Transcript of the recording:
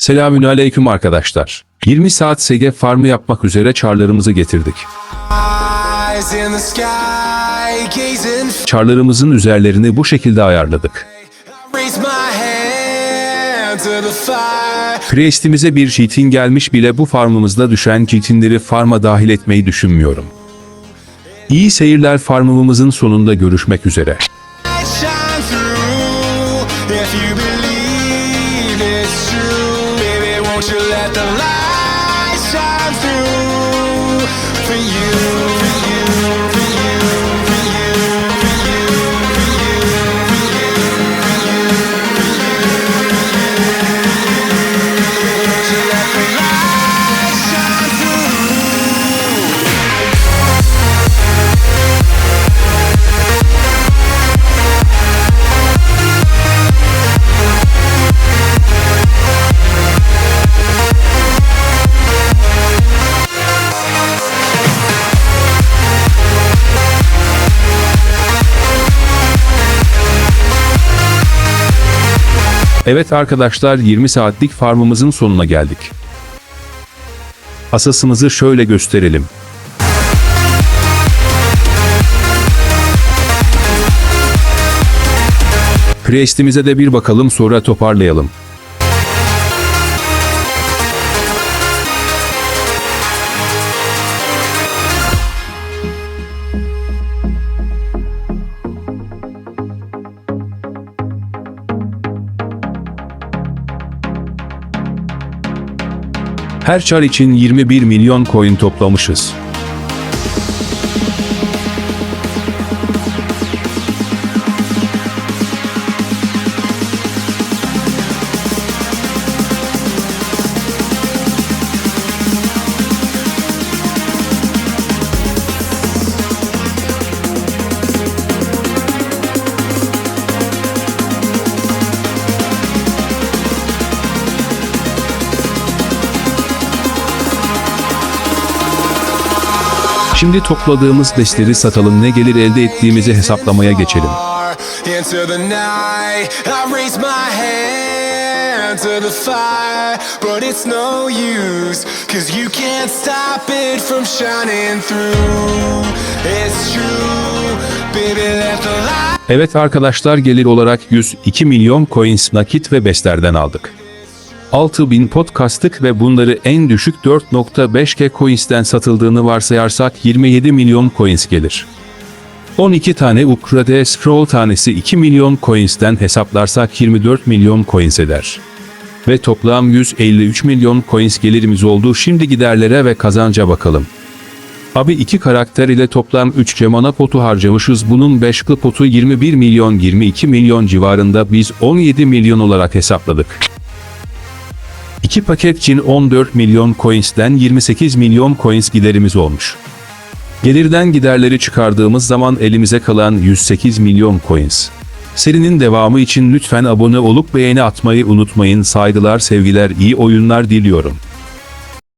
Selamün aleyküm arkadaşlar. 20 saat SG farmı yapmak üzere çarlarımızı getirdik. Çarlarımızın üzerlerini bu şekilde ayarladık. Priest'imize bir cheatin gelmiş bile bu farmımızda düşen cheatinleri farma dahil etmeyi düşünmüyorum. İyi seyirler farmımızın sonunda görüşmek üzere. İf you believe it's true. Won't you let the light shine through for you, Evet arkadaşlar 20 saatlik farmımızın sonuna geldik. Asasımızı şöyle gösterelim. Priest'imize de bir bakalım sonra toparlayalım. Her çar için 21 milyon coin toplamışız. Şimdi topladığımız besleri satalım ne gelir elde ettiğimizi hesaplamaya geçelim. to the fire, but it's no use, cause you can't stop it from shining through. It's true, baby, let the light. Evet arkadaşlar gelir olarak 102 milyon coins nakit ve beslerden aldık. 6000 pot kastık ve bunları en düşük 4.5k coins'ten satıldığını varsayarsak 27 milyon coins gelir. 12 tane Ukrade scroll tanesi 2 milyon coins'ten hesaplarsak 24 milyon coins eder. Ve toplam 153 milyon coins gelirimiz oldu. Şimdi giderlere ve kazanca bakalım. Abi iki karakter ile toplam 3 cemana potu harcamışız. Bunun 5 potu 21 milyon 22 milyon civarında biz 17 milyon olarak hesapladık. 2 paket için 14 milyon coins'ten 28 milyon coins giderimiz olmuş. Gelirden giderleri çıkardığımız zaman elimize kalan 108 milyon coins. Serinin devamı için lütfen abone olup beğeni atmayı unutmayın. Saygılar, sevgiler, iyi oyunlar diliyorum.